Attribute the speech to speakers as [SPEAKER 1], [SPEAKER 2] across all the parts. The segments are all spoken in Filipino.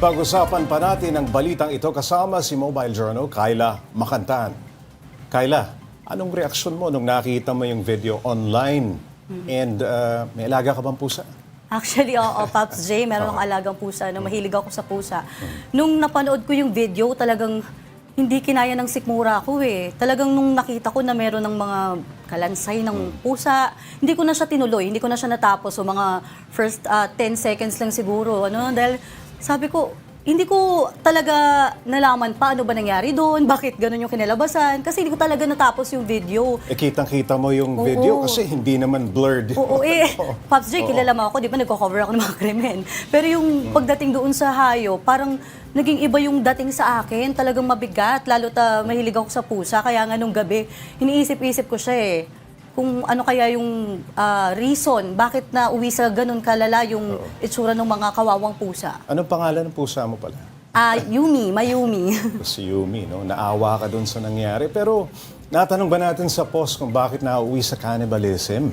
[SPEAKER 1] Pag-usapan pa natin ang balitang ito kasama si Mobile Journal, Kyla Makantan. Kyla, anong reaksyon mo nung nakita mo yung video online? And uh, may alaga ka bang pusa?
[SPEAKER 2] Actually, oo, Pops J, meron akong alagang pusa na mahilig ako sa pusa. Nung napanood ko yung video, talagang hindi kinaya ng sikmura ko eh. Talagang nung nakita ko na meron ng mga kalansay ng pusa, hindi ko na siya tinuloy, hindi ko na siya natapos. So mga first ah, 10 seconds lang siguro. Ano? Dahil sabi ko, hindi ko talaga nalaman pa ano ba nangyari doon, bakit ganun yung kinalabasan. Kasi hindi ko talaga natapos yung video.
[SPEAKER 1] Eh, kitang-kita mo yung
[SPEAKER 2] Oo.
[SPEAKER 1] video kasi hindi naman blurred.
[SPEAKER 2] Oo, eh. Pops J, kilala mo ako, di ba nagko-cover ako ng mga krimen. Pero yung pagdating doon sa hayo, parang naging iba yung dating sa akin. Talagang mabigat, lalo ta mahilig ako sa pusa. Kaya nga nung gabi, iniisip-isip ko siya eh. Kung ano kaya yung ah, reason, bakit na uwi sa ganun kalala yung itsura ng mga kawawang pusa.
[SPEAKER 1] Anong pangalan ng pusa mo pala?
[SPEAKER 2] Ah, Yumi, Mayumi.
[SPEAKER 1] Si Yumi, no? Naawa ka dun sa nangyari. Pero natanong ba natin sa post kung bakit nauwi sa cannibalism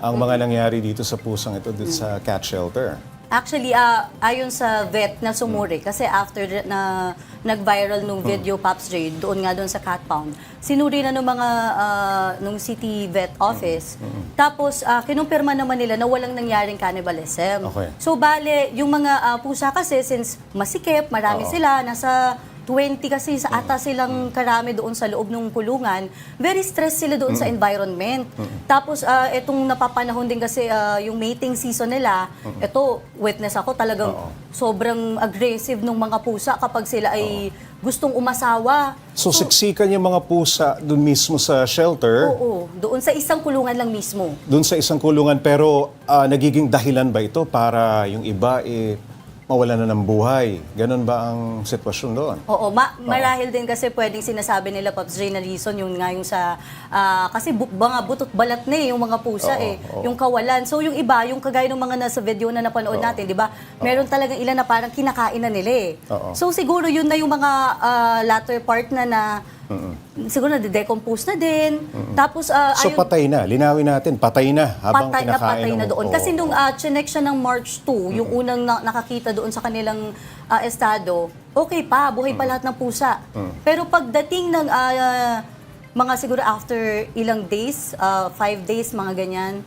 [SPEAKER 1] ang mga nangyari dito sa pusang ito dito sa cat shelter?
[SPEAKER 2] Actually, ah, ayon sa vet na sumuri, kasi after na nag-viral nung video Pops J, doon nga doon sa cat pound, sinuri na nung mga, ah, nung city vet office. Tapos, ah, kinumpirma naman nila na walang nangyaring cannibalism.
[SPEAKER 1] Okay.
[SPEAKER 2] So, bale, yung mga ah, pusa kasi, since masikip, marami
[SPEAKER 1] Oo.
[SPEAKER 2] sila, nasa 20 kasi sa ata silang karami doon sa loob ng kulungan, very stressed sila doon sa environment. Tapos ah, etong napapanahon din kasi ah, yung mating season nila, ito witness ako talagang sobrang aggressive ng mga pusa kapag sila ay gustong umasawa.
[SPEAKER 1] So, siksikan yung mga pusa dun mismo sa shelter,
[SPEAKER 2] Oo, doon sa isang kulungan lang mismo.
[SPEAKER 1] dun sa isang kulungan, pero ah, nagiging dahilan ba ito para yung iba eh, mawala na ng buhay? Ganon ba ang sitwasyon doon?
[SPEAKER 2] Oo, ma- marahil din kasi pwedeng sinasabi nila Pops J na reason yung nga yung sa ah, kasi bu- mga butot balat na eh yung mga pusa
[SPEAKER 1] Oo,
[SPEAKER 2] eh,
[SPEAKER 1] oo.
[SPEAKER 2] yung kawalan. So yung iba, yung kagaya ng mga nasa video na napanood natin, 'di ba? Meron talagang ilan na parang kinakain na nila eh.
[SPEAKER 1] Oo.
[SPEAKER 2] So siguro yun na yung mga ah, latter part na na siguro na decompose na din. Tapos ah,
[SPEAKER 1] So,
[SPEAKER 2] ayun-
[SPEAKER 1] patay na. Linawin natin, patay na habang
[SPEAKER 2] patay na
[SPEAKER 1] kinakain
[SPEAKER 2] patay na
[SPEAKER 1] ng-
[SPEAKER 2] doon.
[SPEAKER 1] Oo.
[SPEAKER 2] Kasi nung uh, chinek siya ng March 2, yung unang na- nakakita doon sa kanilang ah, estado, okay pa, buhay pa lahat ng pusa. Pero pagdating ng ah, mga siguro after ilang days, ah, five days, mga ganyan,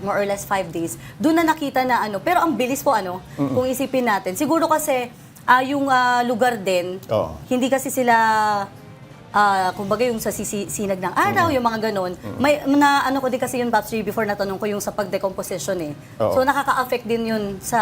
[SPEAKER 2] more or less five days, doon na nakita na ano. Pero ang bilis po ano, kung isipin natin. Siguro kasi ah, yung ah, lugar din,
[SPEAKER 1] Oo.
[SPEAKER 2] hindi kasi sila ah kumbaga yung sa sisi, sinag ng araw, yung mga ganun. May na ano ko din kasi yung J, before natanong ko yung sa pagdecomposition eh.
[SPEAKER 1] Oo.
[SPEAKER 2] So nakaka-affect din yun sa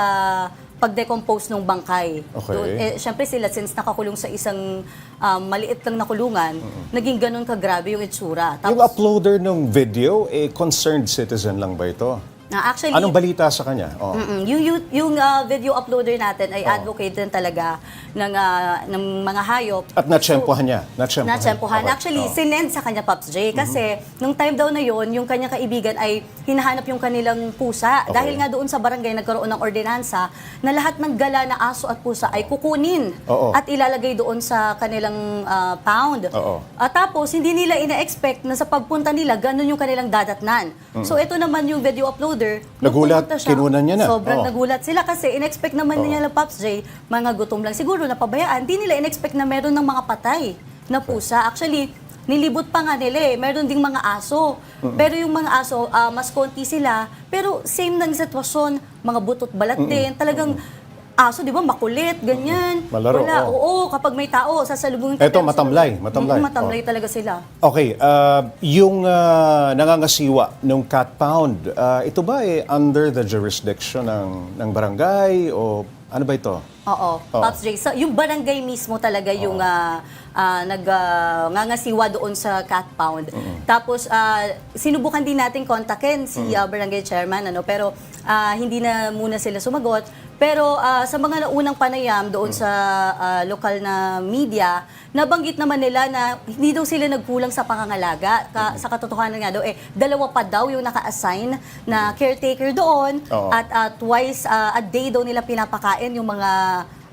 [SPEAKER 2] pagdecompose ng bangkay.
[SPEAKER 1] Okay.
[SPEAKER 2] Doon, eh, syempre sila since nakakulong sa isang um, maliit lang na kulungan, naging ganun kagrabe yung itsura.
[SPEAKER 1] Yung uploader ng video, eh, concerned citizen lang ba ito?
[SPEAKER 2] Na actually,
[SPEAKER 1] Anong balita sa kanya? Oh.
[SPEAKER 2] Mm-mm. Yung, yung, yung ah, video uploader natin ay advocate din talaga ng, ah, ng mga hayop.
[SPEAKER 1] At natsyempohan niya? Natsyempohan?
[SPEAKER 2] Natsyempohan.
[SPEAKER 1] Okay.
[SPEAKER 2] Actually,
[SPEAKER 1] Oo.
[SPEAKER 2] sinend sa kanya, Pops J. Kasi, nung time daw na yon yung kanyang kaibigan ay hinahanap yung kanilang pusa.
[SPEAKER 1] Okay.
[SPEAKER 2] Dahil nga doon sa barangay, nagkaroon ng ordinansa na lahat ng gala na aso at pusa ay kukunin
[SPEAKER 1] Oo.
[SPEAKER 2] at ilalagay doon sa kanilang ah, pound.
[SPEAKER 1] Oo.
[SPEAKER 2] At tapos, hindi nila ina-expect na sa pagpunta nila, ganun yung kanilang dadatnan. So, ito naman yung video uploader. Nung
[SPEAKER 1] Nagulat,
[SPEAKER 2] pumunta
[SPEAKER 1] kinunan niya na.
[SPEAKER 2] Sobrang
[SPEAKER 1] Oo.
[SPEAKER 2] nagulat sila kasi in-expect naman nila Pops J, mga gutom lang. Siguro napabayaan, di nila in-expect na meron ng mga patay na pusa. Actually, nilibot pa nga nila eh. Meron ding mga aso. Pero yung mga aso, ah, mas konti sila. Pero same ng sitwasyon, mga butot balat din. Talagang aso, di ba, makulit, ganyan.
[SPEAKER 1] Malaro,
[SPEAKER 2] Wala,
[SPEAKER 1] oo.
[SPEAKER 2] oo, kapag may tao, sasalubungin
[SPEAKER 1] Eto,
[SPEAKER 2] pero
[SPEAKER 1] matamlay,
[SPEAKER 2] sasalubungin.
[SPEAKER 1] matamlay.
[SPEAKER 2] Mm, matamlay
[SPEAKER 1] Oo.
[SPEAKER 2] talaga sila.
[SPEAKER 1] Okay, ah, yung ah, nangangasiwa ng cat pound, ah, ito ba eh under the jurisdiction ng, ng barangay o ano ba ito?
[SPEAKER 2] Oo, Pops J. So, yung barangay mismo talaga yung ah, ah, nag ah, ngangasiwa doon sa cat pound. Tapos ah, sinubukan din natin kontakin si ah, barangay chairman ano pero ah, hindi na muna sila sumagot. Pero ah, sa mga naunang panayam doon sa ah, lokal na media, nabanggit naman nila na hindi daw sila nagkulang sa pangangalaga. Ka- Sa katotohanan nga daw, eh, dalawa pa daw yung naka-assign na caretaker doon
[SPEAKER 1] Oo.
[SPEAKER 2] at ah, twice ah, a day daw nila pinapakain yung mga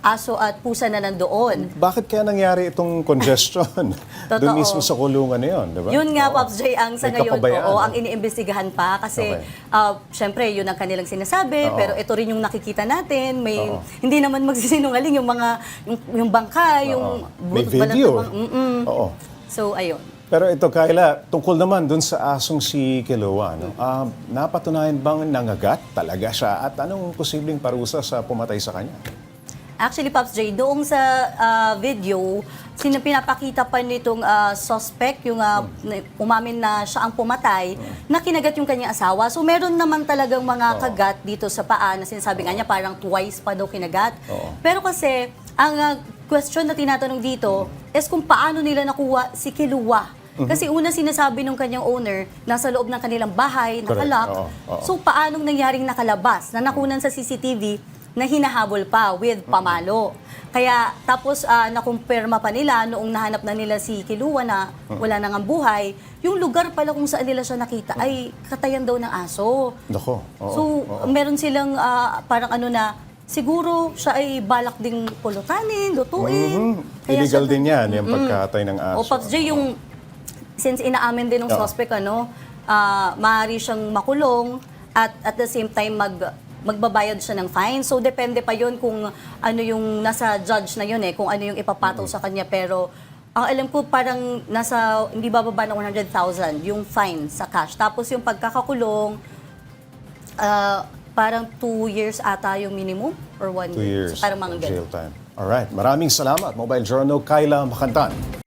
[SPEAKER 2] aso at pusa na nandoon.
[SPEAKER 1] Bakit kaya nangyari itong congestion? Doon mismo sa kulungan na yun, di ba?
[SPEAKER 2] Yun nga,
[SPEAKER 1] Oo.
[SPEAKER 2] Pops J, ang sa
[SPEAKER 1] May
[SPEAKER 2] ngayon,
[SPEAKER 1] kapabayaan,
[SPEAKER 2] oo,
[SPEAKER 1] no?
[SPEAKER 2] ang iniimbestigahan pa kasi,
[SPEAKER 1] Okay.
[SPEAKER 2] ah, syempre, yun ang kanilang sinasabi,
[SPEAKER 1] Oo.
[SPEAKER 2] pero ito rin yung nakikita natin, may,
[SPEAKER 1] Oo.
[SPEAKER 2] hindi naman magsisinungaling yung mga, yung, yung bangka, yung
[SPEAKER 1] Oo. May
[SPEAKER 2] balat
[SPEAKER 1] video.
[SPEAKER 2] Mm-mm.
[SPEAKER 1] Oo.
[SPEAKER 2] So, ayun.
[SPEAKER 1] Pero ito, Kayla, tungkol naman dun sa asong si Kilua, no? Ah, napatunayan bang nangagat talaga siya at anong posibleng parusa sa pumatay sa kanya?
[SPEAKER 2] Actually, Pops J, doong sa ah, video, sina pinapakita pa nitong ah, suspect, yung na- umamin na siya ang pumatay, na kinagat yung kanyang asawa. So meron naman talagang mga kagat dito sa paa na sinasabi nga niya parang twice pa daw kinagat.
[SPEAKER 1] Oo.
[SPEAKER 2] Pero kasi, ang ah, question na tinatanong dito is kung paano nila nakuha si Kilua. Kasi una sinasabi ng kanyang owner, nasa loob ng kanilang bahay,
[SPEAKER 1] Correct.
[SPEAKER 2] nakalock.
[SPEAKER 1] Oo, oo.
[SPEAKER 2] So paanong nangyaring nakalabas na nakunan sa CCTV na hinahabol pa with pamalo. Kaya tapos ah, nakumpirma pa nila noong nahanap na nila si Kilua na wala nang ang buhay, yung lugar pala kung saan nila siya nakita ay katayan daw ng aso.
[SPEAKER 1] Nako. oo,
[SPEAKER 2] so
[SPEAKER 1] oo.
[SPEAKER 2] meron silang ah, parang ano na siguro siya ay balak ding pulutanin, lutuin.
[SPEAKER 1] Mhm.
[SPEAKER 2] Kaya
[SPEAKER 1] Illegal
[SPEAKER 2] siya-
[SPEAKER 1] din yan, yung pagkatay ng aso.
[SPEAKER 2] o Pops J, yung since inaamin din ng
[SPEAKER 1] Oo.
[SPEAKER 2] suspect ano, ah maaari siyang makulong at at the same time mag magbabayad siya ng fine. So depende pa 'yon kung ano yung nasa judge na 'yon eh, kung ano yung ipapataw sa kanya pero ang alam ko parang nasa hindi bababa ng 100,000 yung fine sa cash. Tapos yung pagkakakulong ah, parang two years ata yung minimum or one
[SPEAKER 1] Two years
[SPEAKER 2] So, parang mga
[SPEAKER 1] jail time. Alright, maraming salamat. Mobile Journal, Kyla Makantan.